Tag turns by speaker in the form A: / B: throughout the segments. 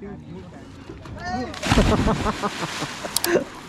A: 哈哈哈哈哈哈！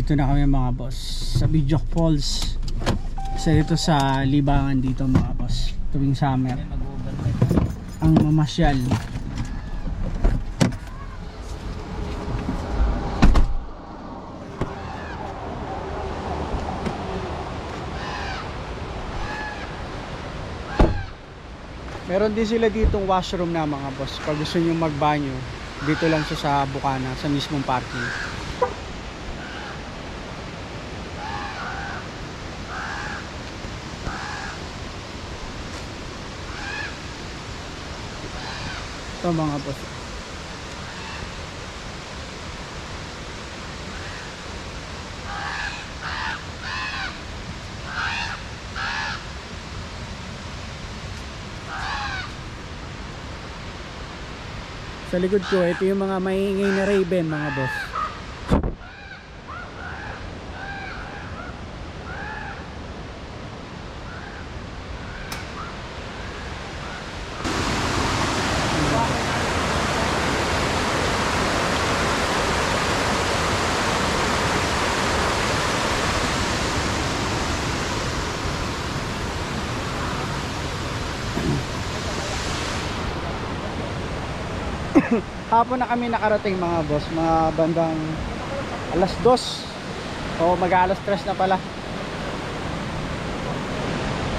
A: Andito na kami mga boss sa Bidyok Falls. Isa dito sa libangan dito mga boss tuwing summer. Ang mamasyal. Meron din sila ditong washroom na mga boss. Pag gusto nyo magbanyo, dito lang siya sa Bukana, sa mismong parking. Ito mga boss. Sa likod ko, ito yung mga maingay na raven mga boss. Hapon na kami nakarating mga boss, mga bandang alas 2 o mag alas 3 na pala.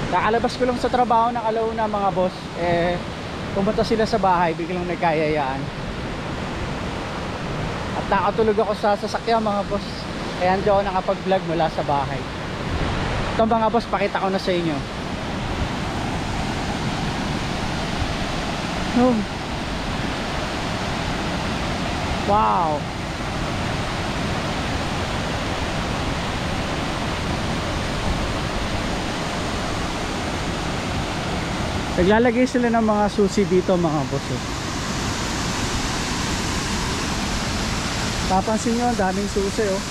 A: Nakalabas ko lang sa trabaho ng alauna mga boss, eh pumunta sila sa bahay, biglang nagkayayaan. At nakatulog ako sa sasakyan mga boss, kaya hindi ako nakapag-vlog mula sa bahay. Ito mga boss, pakita ko na sa inyo. Oh. Wow. Naglalagay sila ng mga susi dito mga boss. eh. Papansin nyo, daming susi oh.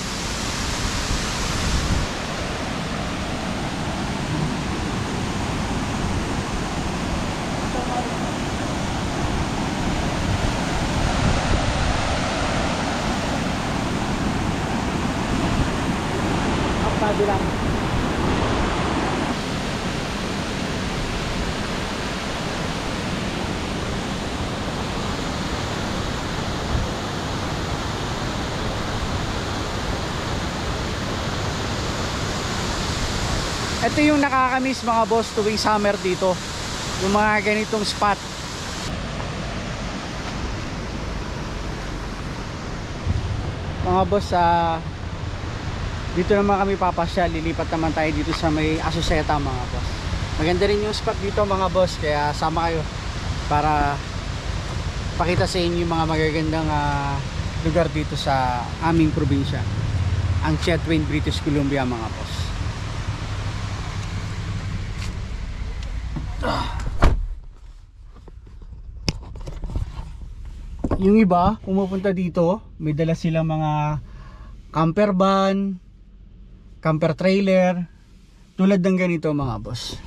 A: Ang tabi lang. Ito yung nakakamiss mga boss tuwing summer dito. Yung mga ganitong spot. Mga boss, ah, dito naman kami papasyal. Lilipat naman tayo dito sa may Asuseta mga boss. Maganda rin yung spot dito mga boss. Kaya sama kayo para pakita sa inyo yung mga magagandang ah, lugar dito sa aming probinsya. Ang Chetwin, British Columbia mga boss. Yung iba pumupunta dito may dala silang mga camper van camper trailer tulad ng ganito mga boss.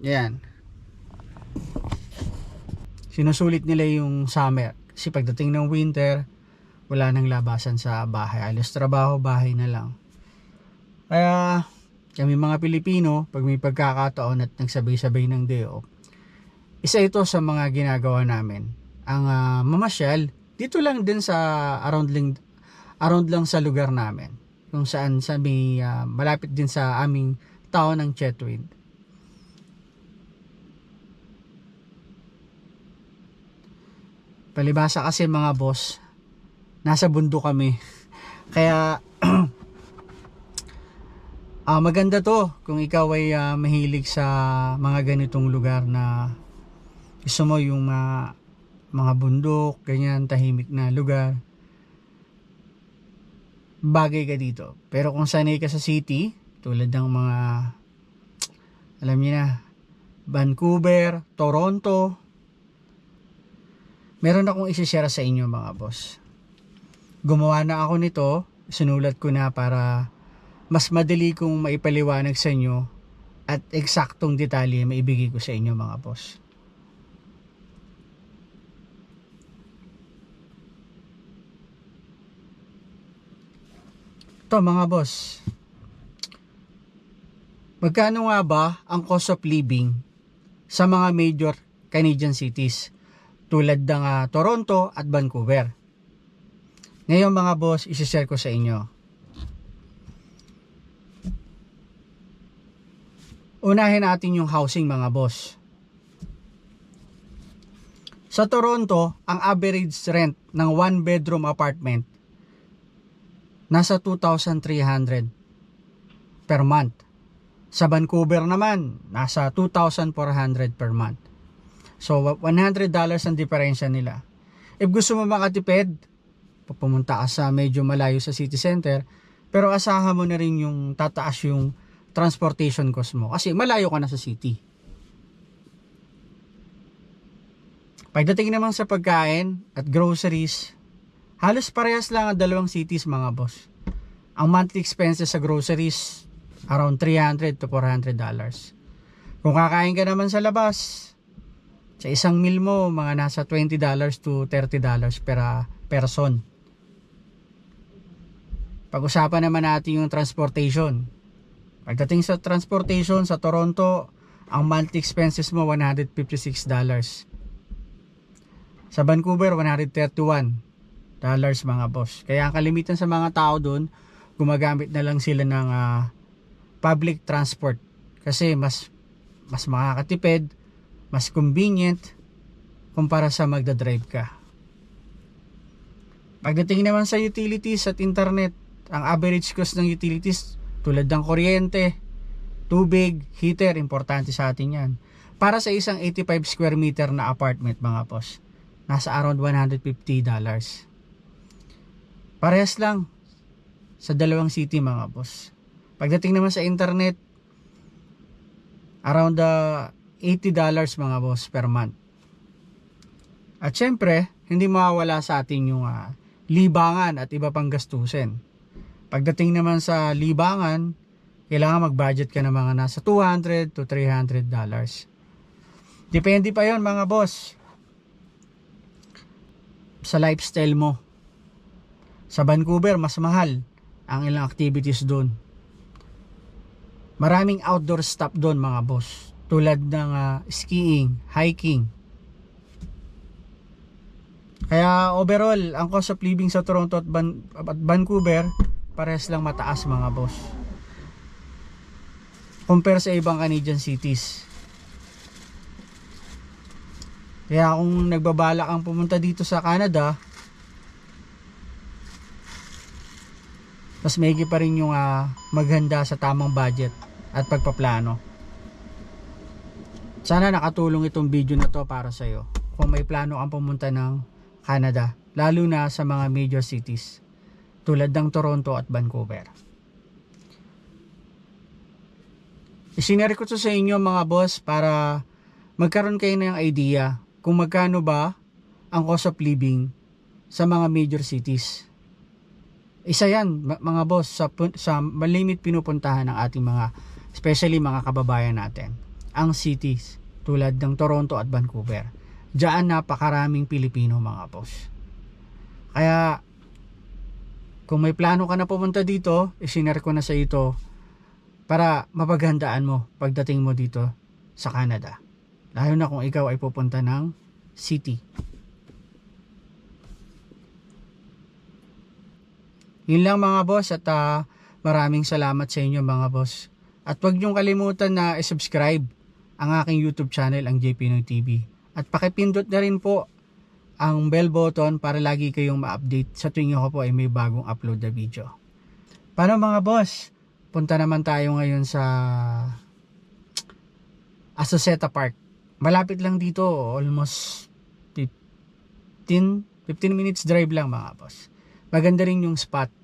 A: Yan. Sinusulit nila yung summer. Kasi pagdating ng winter wala nang labasan sa bahay. Alos trabaho bahay na lang. Kaya kami mga Pilipino pag may pagkakataon at nagsabay-sabay ng day off isa ito sa mga ginagawa namin ang ah, mamasyal dito lang din sa around lang around lang sa lugar namin kung saan sa may ah, malapit din sa aming town ng Chetwynd. Palibasa kasi mga boss, nasa bundok kami. Kaya ah maganda to kung ikaw ay ah, mahilig sa mga ganitong lugar na gusto mo yung ah, mga bundok, ganyan, tahimik na lugar. Bagay ka dito. Pero kung sanay ka sa city, tulad ng mga alam niyo na, Vancouver, Toronto, meron akong isi-share sa inyo mga boss. Gumawa na ako nito, sinulat ko na para mas madali kong maipaliwanag sa inyo at eksaktong detalye maibigay ko sa inyo mga boss. Ito mga boss, magkano nga ba ang cost of living sa mga major Canadian cities tulad ng ah, Toronto at Vancouver? Ngayon mga boss, isi-share ko sa inyo. Unahin natin yung housing mga boss. Sa Toronto, ang average rent ng one bedroom apartment nasa 2,300 per month. Sa Vancouver naman, nasa 2,400 per month. So, $100 ang diferensya nila. If gusto mo makatipid, pumunta ka sa medyo malayo sa city center, pero asahan mo na rin yung tataas yung transportation cost mo kasi malayo ka na sa city. Pagdating naman sa pagkain at groceries, halos parehas lang ang dalawang cities mga boss. Ang monthly expenses sa groceries, around 300 to 400 dollars. Kung kakain ka naman sa labas, sa isang meal mo, mga nasa 20 dollars to 30 dollars per person. Pag-usapan naman natin yung transportation. Pagdating sa transportation sa Toronto, ang monthly expenses mo 156 dollars. Sa Vancouver 131 dollars mga boss. Kaya ang kalimitan sa mga tao doon, gumagamit na lang sila ng ah, public transport kasi mas mas makakatipid, mas convenient kumpara sa magda-drive ka. Pagdating naman sa utilities at internet, ang average cost ng utilities tulad ng kuryente, tubig, heater, importante sa atin yan. Para sa isang 85 square meter na apartment mga boss, nasa around 150 dollars. Parehas lang sa dalawang city mga boss. Pagdating naman sa internet, around the 80 dollars mga boss per month. At syempre, hindi mawawala sa atin yung ah, libangan at iba pang gastusin. Pagdating naman sa libangan, kailangan mag-budget ka ng mga nasa 200 to 300 dollars. Depende pa yon mga boss. Sa lifestyle mo. Sa Vancouver, mas mahal ang ilang activities doon. Maraming outdoor stuff doon mga boss. Tulad ng ah, skiing, hiking. Kaya overall, ang cost of living sa Toronto at, Van- at Vancouver, parehas lang mataas mga boss. Compare sa ibang Canadian cities. Kaya kung nagbabala kang pumunta dito sa Canada, mas maigi pa rin yung ah, maghanda sa tamang budget at pagpaplano. Sana nakatulong itong video na to para sa iyo. Kung may plano kang pumunta ng Canada, lalo na sa mga major cities tulad ng Toronto at Vancouver. Isinare ko to sa inyo mga boss para magkaroon kayo ng idea kung magkano ba ang cost of living sa mga major cities. Isa yan mga boss sa, sa malimit pinupuntahan ng ating mga especially mga kababayan natin ang cities tulad ng Toronto at Vancouver. Diyan napakaraming Pilipino mga boss. Kaya kung may plano ka na pumunta dito, isinare ko na sa ito para mapaghandaan mo pagdating mo dito sa Canada. Lalo na kung ikaw ay pupunta ng city. Yun lang mga boss at ah, maraming salamat sa inyo mga boss. At huwag niyong kalimutan na i-subscribe ang aking YouTube channel, ang JP Noy TV. At pakipindot na rin po ang bell button para lagi kayong ma-update sa tuwing ako po ay may bagong upload na video. Paano mga boss? Punta naman tayo ngayon sa Asoceta Park. Malapit lang dito, almost 15, 15 minutes drive lang mga boss. Maganda rin yung spot.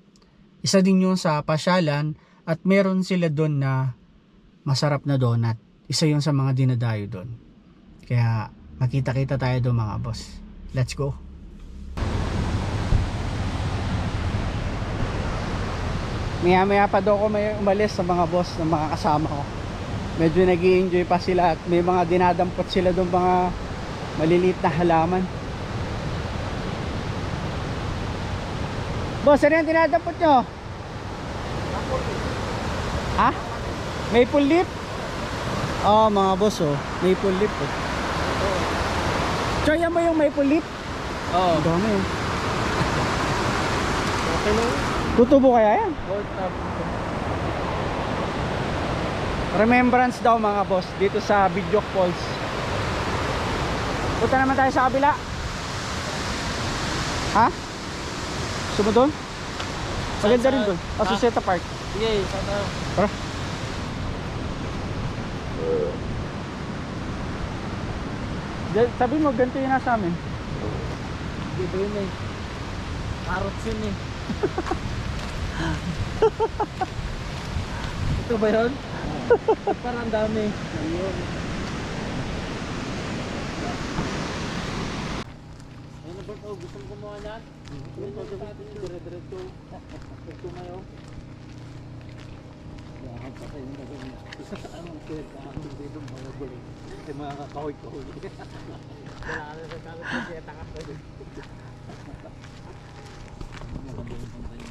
A: Isa din yung sa pasyalan at meron sila doon na masarap na donut. Isa yung sa mga dinadayo doon. Kaya makita-kita tayo doon mga boss. Let's go. Maya maya pa daw ko may umalis sa mga boss ng mga kasama ko. Medyo nag enjoy pa sila at may mga dinadampot sila doon mga maliliit na halaman. Boss, ano yung dinadampot nyo? Ha? Maple leaf? Oo, oh, mga boss oh. Maple leaf oh. Try mo yung maple leaf?
B: Oo.
A: Ang dami oh.
B: Okay lang.
A: Tutubo kaya yan? Remembrance daw mga boss dito sa Bidyok Falls. Punta naman tayo sa kabila. Ha? Gusto mo doon? Maganda rin doon. Asuseta Park.
B: Sige, sana.
A: Tara. Di- Sabi mo, ganito yung nasa amin.
B: Hindi ba yun eh? Carrots yun eh. Ito ba yun? Parang ang dami? Ayun. Ayun na Bert, oh, gusto mo kumuha niyan? Ayun, oh, sabi ko, dire-diretso. Ito ngayon. Yakap pa kayo na rin. Ang pinagkakaroon dito mga guling. Ay mga kahoy-kahoy. Wala na sa kami kasi takap ko din.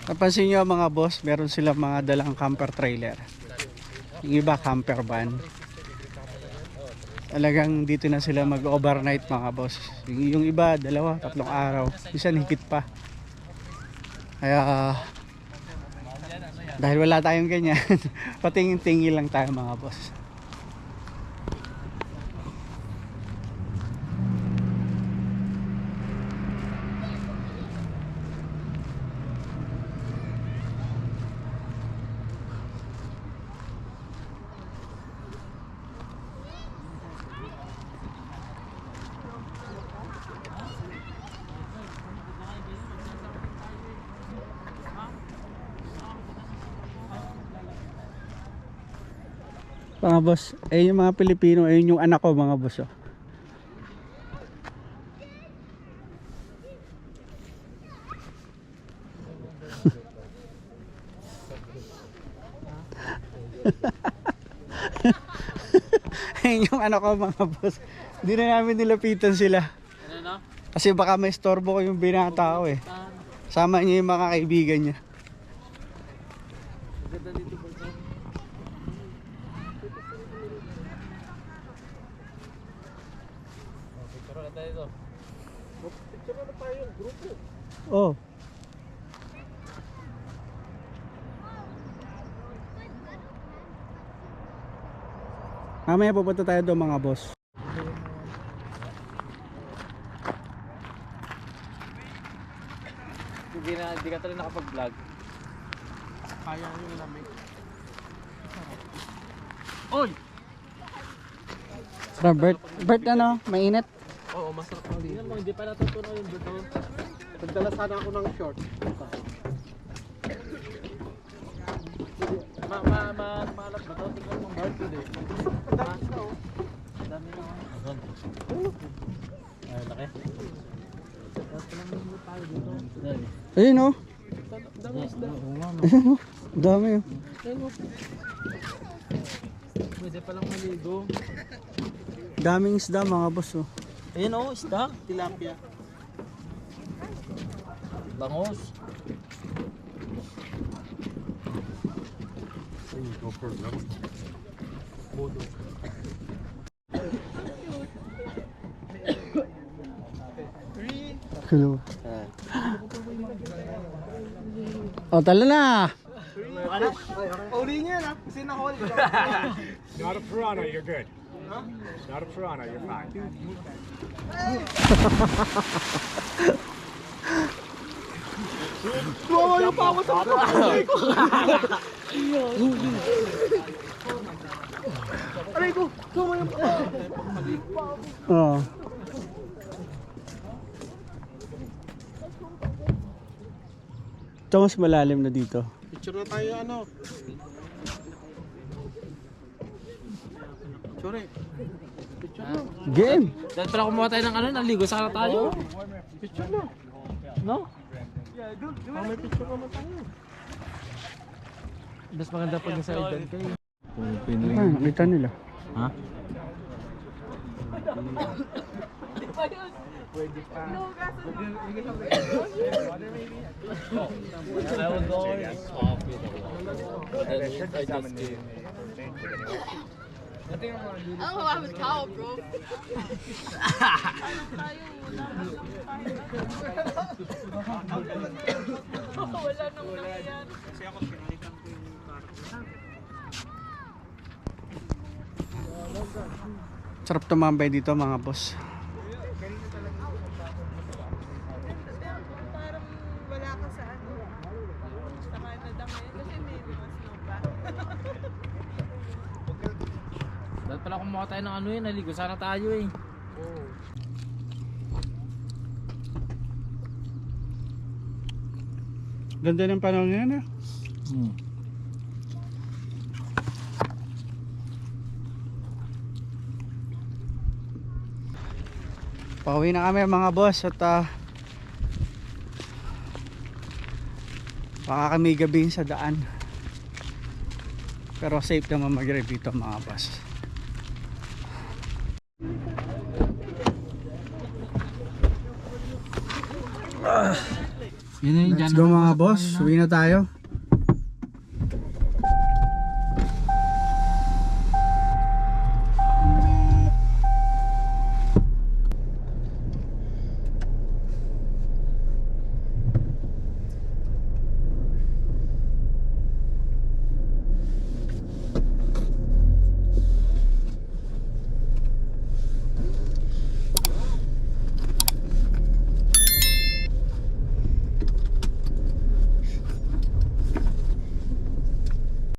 A: Napansin nyo mga boss, meron sila mga dalang camper trailer. Yung iba camper van. Talagang dito na sila mag-overnight mga boss. Yung, yung iba, dalawa, tatlong araw. Isa higit pa. Kaya, dahil wala tayong ganyan, patingin-tingin lang tayo mga boss. Mga boss, ayun yung mga Pilipino, ayun yung anak ko mga boss. Oh. ayun yung anak ko mga boss. Hindi na namin nilapitan sila.
B: Ano na?
A: Kasi baka may storbo ko yung binata ko eh. Sama niya yung mga kaibigan niya.
B: Ganda dito ba ito? Picture na tayo ito. Picture na tayo yung grupo.
A: Oh. Mamaya pupunta tayo doon mga boss.
B: Hindi na, hindi ka talaga nakapag-vlog.
A: Kaya yung lamig.
B: Oy!
A: Robert, Bert ano, mainit?
B: Oo, masarap na dito. mo, hindi pa natutunan yung dito. Nagdala sana ako ng short. Ma, ma, ma, maalat ba to? Tingnan mo, Bart, hindi. Dami na, oh. Dami na, oh. Asan? Ay, laki.
A: Ayun oh.
B: Dami isda.
A: Ayun oh. Dami
B: oh. Pwede palang maligo.
A: Daming isda mga boss oh.
B: Ayun oh, isda. Tilapia. Bangos. Ayun, gopher lang. Bodo.
A: Hello. O, tala na.
C: Uli niya na. Kasi na-hold.
D: Not a piranha, you're good. Not a piranha, you're fine.
C: Tumawa yung pa ako sa pagkakas. Aray ko. Tumawa yung pa
A: Oo. Ito mas malalim na dito.
C: Picture na tayo ano. Picture eh.
A: Game!
B: Dahil pala kumuha tayo ng ano, naligo sana tayo.
C: Picture na.
B: No?
C: Ah, may picture naman tayo.
B: Mas maganda pag nasa edad kayo.
A: Ay, nakita nila.
B: Ha? I will go
E: I don't know why I was towel, bro. Wala nang nangyayari.
A: Sarap tumambay dito mga boss.
F: parang wala ka sa ano sa Canada ngayon kasi may mga snow pa.
B: Dahil pala kumuha tayo ng ano eh, naligo sana tayo eh.
A: Ganda ng panahon ngayon eh.
B: Hmm.
A: Pauwi na kami mga boss at uh, baka kami gabihin sa daan. Pero safe naman mag-drive dito mga boss.
B: Yun na
A: Let's go mga boss. Uwi na tayo.